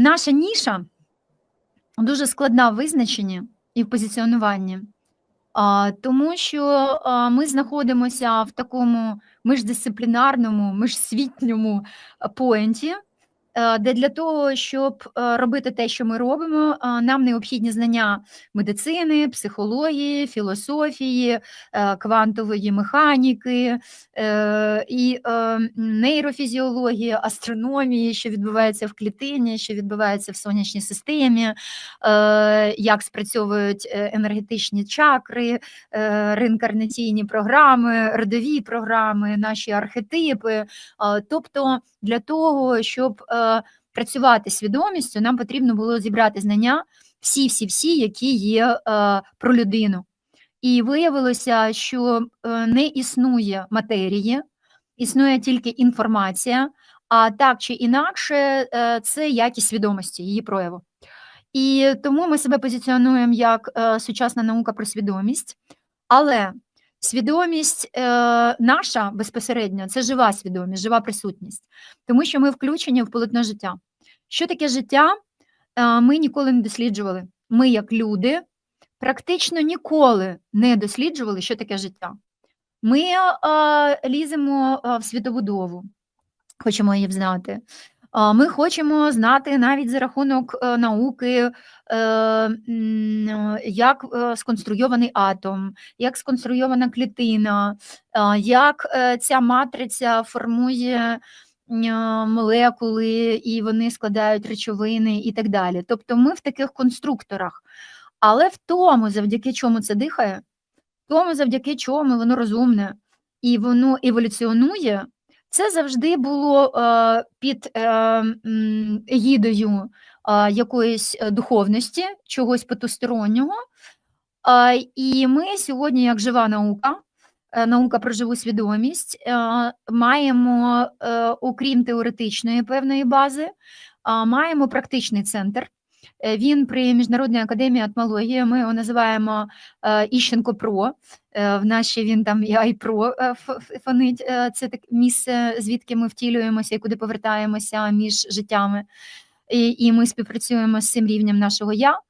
наша ніша дуже складна в визначенні і в позиціонуванні, тому що ми знаходимося в такому міждисциплінарному, міжсвітньому е, де для того, щоб е, робити те, що ми робимо, нам необхідні знання медицини, психології, філософії, е, квантової механіки е, і е, нейрофізіології, астрономії, що відбувається в клітині, що відбувається в сонячній системі, е, як спрацьовують е, енергетичні чакри, е, реінкарнаційні програми, родові програми, наші архетипи. Е, Тобто, для того, щоб е, працювати свідомістю, нам потрібно було зібрати знання всі-всі-всі, які є е, про людину. І виявилося, що е, не існує матерії, існує тільки інформація, а так чи інакше, е, це якість свідомості, її прояву. І тому ми себе позиціонуємо як сучасна наука про свідомість, але свідомість е, наша безпосередньо це жива свідомість, жива присутність, тому що ми включені в полотно життя. Що таке життя? Е, ми ніколи не досліджували. Ми, як люди, практично ніколи не досліджували, що таке життя. Ми е, ліземо е, в світобудову, хочемо її знати. Ми хочемо знати навіть за рахунок е, науки, е, е, як сконструйований атом, як сконструйована клітина, як ця матриця формує молекули, і вони складають речовини і так далі. Тобто ми в таких конструкторах. Але в тому, завдяки чому це дихає, в тому, завдяки чому воно розумне і воно еволюціонує, це завжди було е, під е, м, егідою е, якоїсь е, духовності, чогось потустороннього. Е, і ми сьогодні, як жива наука, е, наука про живу свідомість, е, маємо, е, окрім теоретичної певної бази, е, маємо практичний центр. Е, Він при Міжнародній академії атмології, ми його називаємо е, Іщенко Про. Е, В нашій він там і Айпро фонить. Це так місце, звідки ми втілюємося і куди повертаємося між життями. І, і ми співпрацюємо з цим рівнем нашого я.